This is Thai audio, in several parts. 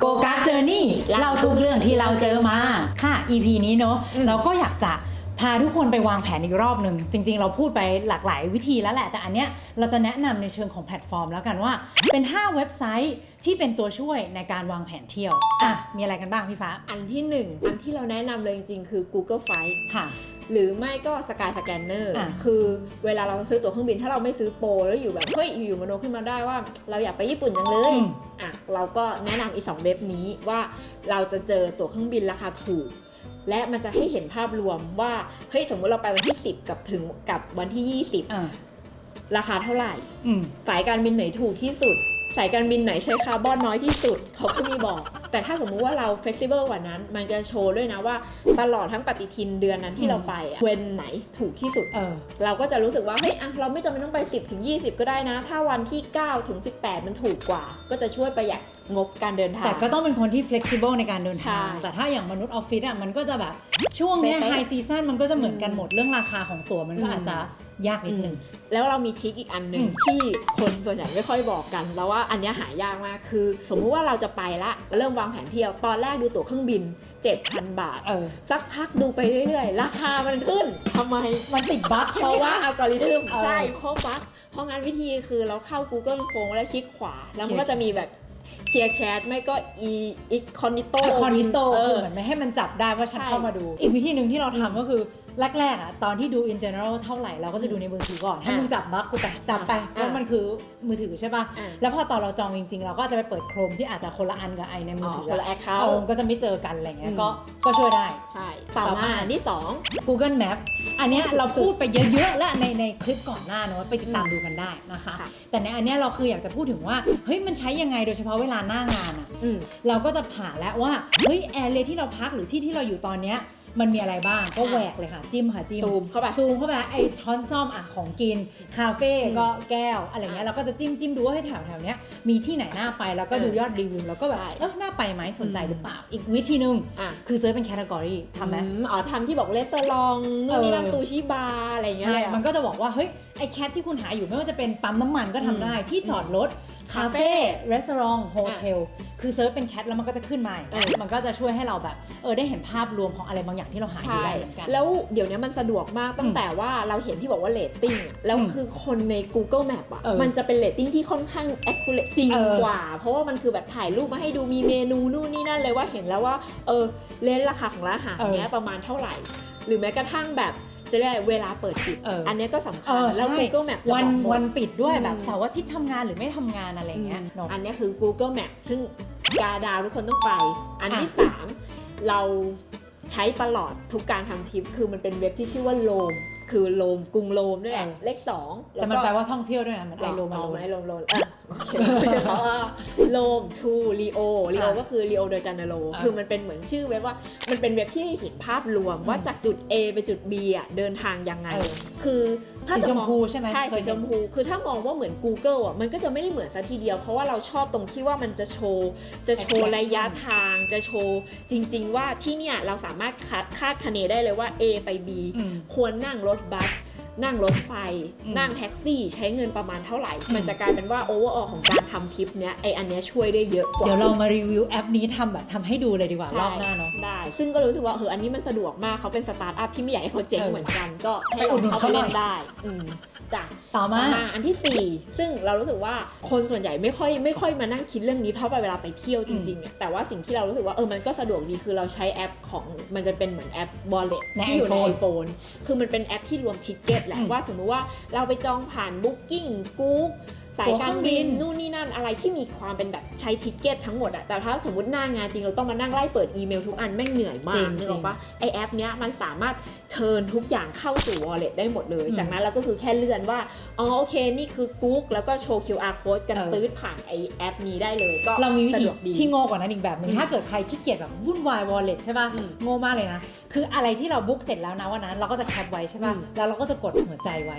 โกการ์ดเจอร์นี่เล่าทุกเรื่องที่เราเจอมาค่ะ EP นี้เนอะอืมเราก็อยากจะพาทุกคนไปวางแผนอีกรอบหนึ่งจริง ๆ เราพูดไปหลากหลายวิธีแล้วแหละ แต่อันเนี้ยเราจะแนะนำในเชิงของแพลตฟอร์มแล้วกันว่า เป็น 5 เว็บไซต์ที่เป็นตัวช่วยในการวางแผนเที่ยวอะมีอะไรกันบ้างพี่ฟ้า อันที่หนึ่งอันที่เราแนะนำเลยจริงๆ คือ Google Flight ค่ะ หรือไม่ก็ Sky Scanner อะคือเวลาเราซื้อตั๋วเครื่องบินถ้าเราไม่ซื้อโปรแล้วอยู่แบบเฮ้ยอยู่ๆมโนขึ้นมาได้ว่า เราอยากไปญี่ปุ่นจังเลยอืมอะเราก็แนะนำอีกสองเว็บนี้ว่าเราจะเจอตั๋วเครื่องบินราคาถูกและมันจะให้เห็นภาพรวมว่าเฮ้ยสมมุติเราไปวันที่ 10 กับถึงกับวันที่อ่า20 ราคาเท่าไหร่อืมสายการบินไหนถูกที่สุด สายการบินไหนใช้คาร์บอนน้อยที่สุด เขาก็มีบอก แต่ถ้าสมมุติว่าเราเฟ e ซิเบิลกว่านั้น มันจะโชว์ด้วยนะว่า ตลอดทั้งปฏิทินเดือนนั้นที่เราไปอะเวนไหนถูกที่สุด เออ เราก็จะรู้สึกว่าเฮ้ยอะเราไม่จำเป็นต้องไป 10 ถึง 20 ก็ได้นะ ถ้าวันที่ 9 ถึง 18 มันถูกกว่า ก็จะช่วยประหยัด งบการเดินทาง แต่ก็ต้องเป็นคนที่ flexible ในการเดินทางใช่แต่ถ้าอย่างมนุษย์ออฟฟิศอะมันก็จะแบบช่วงเนี้ยเป๊ะๆไฮซีซันมันก็จะเหมือนกันหมดเรื่องราคาของตั๋วมันก็อืมอาจจะยากนิดนึง แล้วเรามีทริคอีกอันหนึ่งอืมที่คนส่วนใหญ่ไม่ค่อยบอกกัน แล้วว่าอันเนี้ยหายากมากคือ สมมุติว่าเราจะไปละเริ่มวางแผนเที่ยวตอนแรกดูตั๋วเครื่องบิน 7,000 บาทเออสักพักดูไปเรื่อยๆ ราคามันขึ้นทำไมมันติดบั๊กใช่เพไหมราะว่าคะอัลกอริทึมเออใช่เพราะบั๊กเพราะงั้นวิธีคือเราเข้า Google Chrome แล้วคลิกขวา แล้วมันก็จะมีแบบ เคลียร์แคสไม่ก็ e i c o n i t o คอนดิโตเอคืออเหมือนไม่ให้มันจับได้ว่าฉันใช่ เข้ามาดู อีกวิธีหนึ่งที่เราทำก็คือ แรกๆอะตอนที่ดู in general เท่าไหร่เราก็จะดูในมือถือก่อนถ้าอะมึงจับบั๊กกูแต่จับไปอะว่ามันคือมือถือใช่ป่ะอะแล้วพอตอนเราจองจริงๆ เราก็จะไปเปิดโครมที่อาจจะคนละอันกับไอในมือถือคนละเอ account อก็จะไม่เจอกันอะไรเงี้ยอืมก็ก็ช่วยได้ใช่ต่อต่อมามาอันที่สอง Google Map อันเนี้ยสุดๆเราพูดไปเยอะๆแล้วในในคลิปก่อนหน้าเนอะไปติดตามดูกันได้นะคะค่ะแต่ในอันเนี้ยเราคืออยากจะพูดถึงว่าเฮ้ยมันใช้ยังไงโดยเฉพาะเวลาหน้างานอะอืมเราก็จะผ่าแล้วว่าเฮ้ยแอร์เลยที่เราพักหรือที่ที่เราอยู่ตอนเนี้ย มันมีอะไรบ้างก็อะแหวกเลยค่ะ จิ้มค่ะจิ้มซูมเข้าไปซูมเข้าไปไอช้อนซ่อมอะของกิน คาเฟ่อืมก็แก้วอะไรเงี้ยอะเราก็จะจิ้มจิ้มดูว่าให้แถวแถวๆเนี้ยมีที่ไหนน่าไปแล้วก็ดูเออยอดรีวิวแล้วก็แบบใช่เออน่าไปไหมสนใจอืมหรือเปล่า อีกวิธีหนึ่งอะคือเซิร์ชเป็นแคตตากรีทำไหมอือ๋อทำที่บอกเลสเตอรองนู่นนี่นั่นเออซูชิบาร์อะไรอย่างเงี้ยใช่เลยอะมันก็จะบอกว่าเฮ้ย ไอแคทที่คุณหาอยู่ไม่ว่าจะเป็นปั๊มน้ำมันก็ทำได้ที่จอดรถคาคาเฟ่เฟ่รีสอร์ทโฮเทลคือเซิร์ชเป็นแคทแล้วมันก็จะขึ้นมาอย่างเงี้ยเออมันก็จะช่วยให้เราแบบเออได้เห็นภาพรวมของอะไรบางอย่างที่เราหาอยู่ใช่ได้เหมือนกัน แล้วเดี๋ยวนี้มันสะดวกมากตั้อืงมแต่ว่าเราเห็นที่บอกว่าเรตติ้งอะแล้วอืมคือคนใน Google Map อะเออมันจะเป็นเรตติ้งที่ค่อนข้าง accurate จริงเออกว่า เพราะว่ามันคือแบบถ่ายรูปมาให้ดูมีเมนูนู่นนี่นั่นเลยว่าเห็นแล้วว่าเออเลนราคาของร้านอาหารเนี้ยประมาณเท่าไหร่ หรือแม้กระทั่งแบบ จะเรียกอะไรเวลาเปิดปิด เอออัอันเนี้ยก็สำคัเอญอแล้ว ใช่ Google Map จะวับนอกหมด วันปิดด้วยแบบอืม เสาร์อาทิตย์ทำงานหรือไม่ทำงานอะไรเงี้ยเนอะอันเนี้ยคือ Google Map ซึ่งกาดาวทุกคนต้องไป อันที่อะ3เราใช้ตลอดทุกการทำทริป คือมันเป็นเว็บที่ชื่อว่าโลม คือโลมกรุงโลมด้วยแหละเออเลข2แต่มันแปลว่าท่องเที่ยวด้วยนะมันไอโรมาอ๋อโลไม่โลมโลมเออโอเคไม่ใช่เขาอะโลมทูลีโอลีโออะก็คือลีโอเดอจานาโรอะคือมันเป็นเหมือนชื่อเว็บว่ามันเป็นเว็บที่ให้เห็นภาพรวมว่าจากจุด A ไปจุด B อะเดินทางยังไงเออคือถ้าสีจะชมมองพูใช่ไหมใช่เคสียชเห็นมพู คือถ้ามองว่าเหมือน Google อะมันก็จะไม่ได้เหมือนซะทีเดียว เพราะว่าเราชอบตรงที่ว่ามันจะโชว์ จะโชว์ Attraction ระยะทาง จะโชว์จริง ๆ ว่าที่เนี่ยเราสามารถคาดคาดคะเนได้เลยว่า A ไป B อืมควรนั่งรถบัส นั่งรถไฟอืมนั่งแท็กซี่ ใช้เงินประมาณเท่าไหร่อืมมันจะกลายเป็นว่าโอเวอร์ออของการทำทริปเนี้ยไออันเนี้ยช่วยได้เยอะกว่า เดี๋ยวเรามารีวิวแอปนี้ทำแบบทำให้ดูเลยดีกว่าใช่รอบหน้าเนาะ ได้ ซึ่งก็รู้สึกว่าเอออันนี้มันสะดวกมากเขาเป็นสตาร์ทอัพที่ไม่อยากให้เขาเจ๊งเออเหมือนกัน ก็ให้ไปอุเราดหนุนเข้าไปเขาหน่เล่อย นได้อืม จ้ะต่อมามาอันที่ 4 ซึ่งเรารู้สึกว่าคนส่วนใหญ่ไม่ค่อยไม่ค่อยมานั่งคิดเรื่องนี้เท่าไปเวลาไปเที่ยวจริงๆอะแต่ว่าสิ่งที่เรารู้สึกว่าเออมันก็สะดวกดีคือเราใช้แอปของมันจะเป็นเหมือนแอป wallet ในที่อยู่ใน iPhone iPhone คือมันเป็นแอปที่รวมทิกเก็ตแหละอืมว่าสมมุติว่าเราไปจองผ่าน Booking กู๊ก สายการบินตั๋วเครื่องบินนู่นนี่นั่นอะไรที่มีความเป็นแบบใช้ทิกเก็ตทั้งหมดอะแต่ถ้าสมมติหน้างานจริงเราต้องมานั่งไล่เปิดอีเมลทุกอันแม่งเหนื่อยมาจริกงนึกออกปะไอแอปเนี้ยมันสามารถเทิร์นทุกอย่างเข้าสู่ wallet ได้หมดเลยอืมจากนั้นเราก็คือแค่เลื่อนว่าอ๋อโอเคนี่คือกุ๊กแล้วก็โชว์ QR code กันเออตื้ดผ่านไอแอปนี้ได้เลยก็เรามีวิสะธีดวกดีที่โง่กว่านั้นอีกแบบหนึงอืมถ้าเกิดใครที่เกียจแบบวุ่นวาย wallet ใช่ป่ะอืมโง่มากเลยนะ คืออะไรที่เราบุ๊กเสร็จแล้วนะวันนั้น เราก็จะแคปไว้ใช่ป่ะอืมแล้วเราก็จะกดหัวใจไว้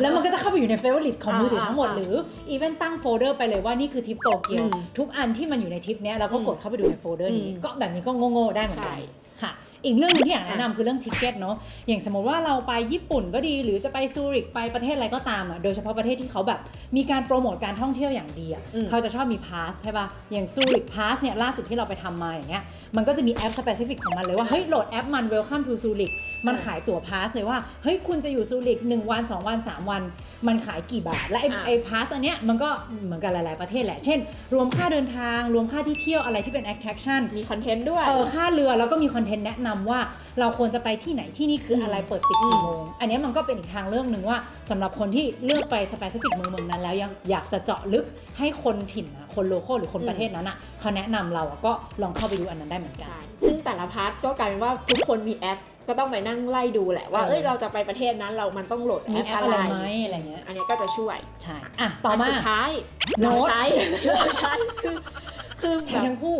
แล้วมันก็จะเข้าไปอยู่ในเฟเวอร์ลิตของมือถือทั้งหมดอ่าหรืออีเวนตั้งโฟลเดอร์ไปเลยว่านี่คือทริปโตเกียวอืมทุกอันที่มันอยู่ในทริปเนี้ยเราก็กดเข้าไปดูในโฟลเดอร์นี้อืมก็แบบนี้ก็โง่ๆได้เหมือนกัใช่นค่ะ อีกเรื่องหนึงที่อยากแนะนำคือเรื่องทิเก็ตเนาะอย่างสมมติว่าเราไปญี่ปุ่นก็ดี หรือจะไปซูริกไปประเทศอะไรก็ตามอะโดยเฉพาะประเทศที่เขาแบบมีการโปรโมทการท่องเที่ยวอย่างดีอะอืมเขาจะชอบมีพาสใช่ป่ะอย่างซูริกพาสเนี่ยล่าสุดที่เราไปทำมาอย่างเงี้ยมันก็จะมีแอปสเปซิฟิกของมันเลยว่าเฮ้ยโหลดแอปมัน Welcome to Zurich มันขายตั๋วพาสเลยว่าเฮ้ยคุณจะอยู่ซูริก1วัน 2 วัน 3 วัน มันขายกี่บาท และไอ้อะไอ้พาสอันเนี้ยมันก็เหมือนกันหลาย ๆประเทศแหละ เช่น รวมค่าเดินทางรวมค่าที่เที่ยวอะไรที่เป็น attraction มีคอนเทนต์ด้วยเออค่าเรือแล้วก็มีคอนเทนต์แนะนำว่าเราควรจะไปที่ไหนที่นี่คืออะไรเปิดปิดกี่โมง อันเนี้ยมันก็เป็นอีกทางเรื่องหนึ่งว่าสำหรับคนที่เลือกไปสเปซิฟิกเมืองเมืองนั้นแล้วยังอยากจะเจาะลึกให้คนถิ่นนะคนโลคอลหรือคนอืมประเทศนั้นอะเขาแนะนำเราอะก็ลองเข้าไปดูอันนั้นได้เหมือนกันใช่ซึ่งแต่ละพาร์ทก็กลายเป็นว่าทุกคนมีแอปก็ต้องไปนั่งไล่ดูแหละว่าเออเอ้ยเราจะไปประเทศนั้นเรามันต้องโหลดแอมีปแอปอะอะไรไรไหมอะไรเงี้ยอันนี้ก็จะช่วยใช่อะต่อมานสุดท้ายโน้เราตใช้เราใช้คือ คือใช้แบบทั้งคู่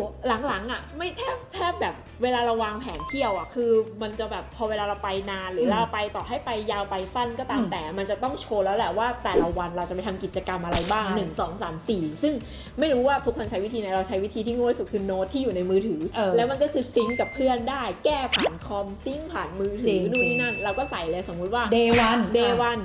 หลังๆอะ ไม่แทบแทบแบบเวลาเราวางแผนเที่ยวอะ คือมันจะแบบพอเวลาเราไปนานหรือมเราไปต่อให้ไปยาวไปสั้นก็ตามอืมแต่ มันจะต้องโชว์แล้วแหละว่าแต่ละวันเราจะไปทำกิจกรรมอะไรบ้างใช่หนึ่งสองสามสี่ซึ่งไม่รู้ว่าทุกคนใช้วิธีไหนเราใช้วิธีที่ง่ายที่สุดคือโน้ตที่อยู่ในมือถือเออแล้วมันก็คือซิงก์กับเพื่อนได้ แก้ผ่านคอมซิงก์ผ่านมือถืจริองนู่นจรินี่งนั่น เราก็ใส่เลยสมมุติว่า day one day อะ one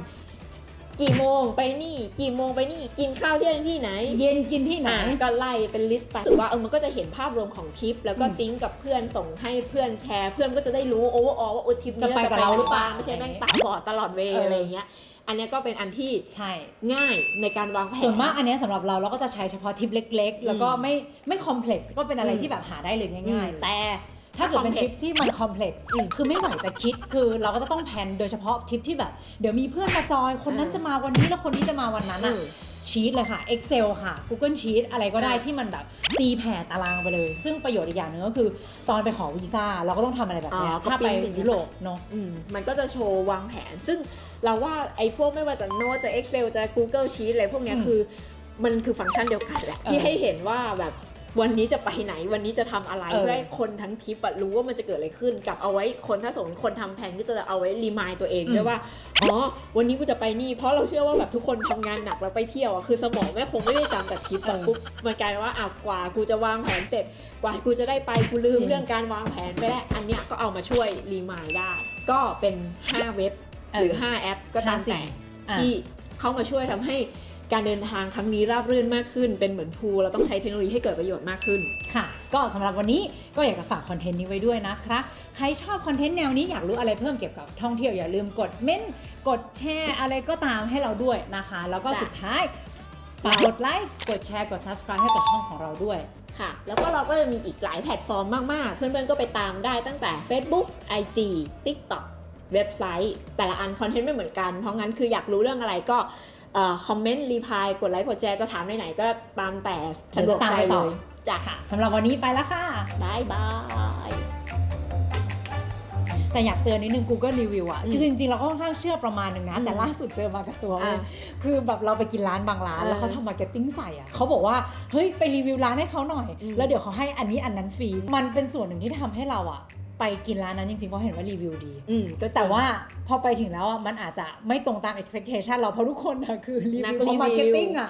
กี่โมงไปนี่ กี่โมงไปนี่ กินข้าวเที่ยงที่ไหนเย็นกินที่ไหน อะก็ไล่เป็นลิสต์ไปรู้สึกว่าเออมันก็จะเห็นภาพรวมของทริป แล้วก็อืมซิงก์กับเพื่อนส่งให้เพื่อนแชร์ เพื่อนก็จะได้รู้โอเวอร์ออว่าโอ้ทริปนี้จะไปกับเราหรือเปล่าไม่ใช่แม่งตาบอดตลอดเวลเอออ อะไรอย่างเงี้ย อันเนี้ยก็เป็นอันที่ใช่ ง่ายในการวางแผน ส่วนมากอันเนี้ยสำหรับเราเราก็จะใช้เฉพาะทริปเล็ก ๆ แล้วก็ไม่ไม่คอมเพล็กซ์ก็เป็นอะไรอืมที่แบบหาได้เลยง่าย อืม ๆ แต่ ถ้าเกิดเป็นท complex ริปที่มันคอมเพล็กซ์อืมคือไม่ไหวจะคิดคือเราก็จะต้องแพลนโดยเฉพาะทริปที่แบบ เดี๋ยวมีเพื่อนมาจอยคนนั้นเออจะมาวันนี้แล้วคนนี้จะมาวันนั้นอือะมชีตเลยค่ะ Excel ค่ะ Google Sheet อะไรก็ได้อ่าที่มันแบบตีแผ่ตารางไปเลย ซึ่งประโยชน์อีกอย่างหนึ่งก็คือ ตอนไปขอวีซ่าเราก็ต้องทำอะไรแบบเนี้ยอ๋อก็ถ้าไปปริ้นสิ่งนี้ยุโรปเนาะอืมมันก็จะโชว์วางแผน ซึ่งเราว่าไอ้พวกไม่ว่าจะโน้ตจะ Excel จะ Google Sheet อะไรพวกเนี้ยอืมคือมันคือฟังก์ชันเดียวกันแหละเออที่ให้เห็นว่าแบบ วันนี้จะไปไหนวันนี้จะทำอะไรเออเพื่อให้คนทั้งทริปอะรู้ว่ามันจะเกิดอะไรขึ้นกับเอาไว้คนถ้าสมมติคนทำแผนก็จะเอาไว้รีมายตัวเองด้วยว่าอ๋อวันนี้กูจะไปนี่ เพราะเราเชื่อว่าแบบทุกคนทำงานหนักแล้วไปเที่ยวอะคือสมองแม่คงไม่ได้จำแต่ทริปอะปุ๊บมันกลายเป็นว่าอะกว่ากูจะวางแผนเสร็จ กว่ากูจะได้ไปกูลืมเรื่องการวางแผนไปแล้วอันเนี้ยก็เอามาช่วยรีมายได้ ก็เป็น 5 เว็บหรือ 5 แอปก็ตามแต่อะที่เข้ามาช่วยทำให้ การเดินทางครั้งนี้ราบรื่นมากขึ้น เป็นเหมือนทูเราต้องใช้เทคโนโลยีให้เกิดประโยชน์มากขึ้น ค่ะ ก็สำหรับวันนี้ก็อยากจะฝากคอนเทนต์นี้ไว้ด้วยนะคะใครชอบคอนเทนต์แนวนี้อยากรู้อะไรเพิ่มเกี่ยวกับท่องเที่ยวอย่าลืมกดเม้นต์กดแชร์อะไรก็ตามให้เราด้วยนะคะ แล้วก็จ้ะ สุดท้ายฝากกดไลค์กดแชร์กด subscribe ให้กับช่องของเราด้วย ค่ะ แล้วก็เราก็จะมีอีกหลายแพลตฟอร์มมาก ๆ เพื่อน ๆ ก็ไปตามได้ตั้งแต่ Facebook IG TikTok เว็บไซต์ แต่ละอันคอนเทนต์ไม่เหมือนกัน เพราะงั้นคืออยากรู้เรื่องอะไรก็ คอมเมนต์รีพายกดไลค์กดแชร์จะถามไหนๆก็ตามแต่สะดวกใจเดี๋ยวจะตามไปเลต่อยจ้ะค่ะสำหรับวันนี้ไปแล้วค่ะบายบายแต่อยากเตือนนิดนึง Google Review อะอืมคือจริงๆ เราก็ค่อนข้างเชื่อประมาณหนึ่งนะอืมแต่ล่าสุดเจอมากับตัวเลยอะคือแบบเราไปกินร้านบางร้านเออแล้วเขาทำมาร์เก็ตติ้งใส่อะเขาบอกว่า เฮ้ย ไปรีวิวร้านให้เขาหน่อยอืมแล้วเดี๋ยวเขาให้อันนี้อันนั้นฟรี มันเป็นส่วนหนึ่งที่ทำให้เราอะ ไปกินร้านนั้นจริงๆเพราะเห็นว่ารีวิวดี อืมก็จริง แต่ว่าพอไปถึงแล้วอะมันอาจจะไม่ตรงตาม expectation เราเพราะทุกคนอะคือรีนักวิวรีวิว มาร์เก็ตติ้งอะ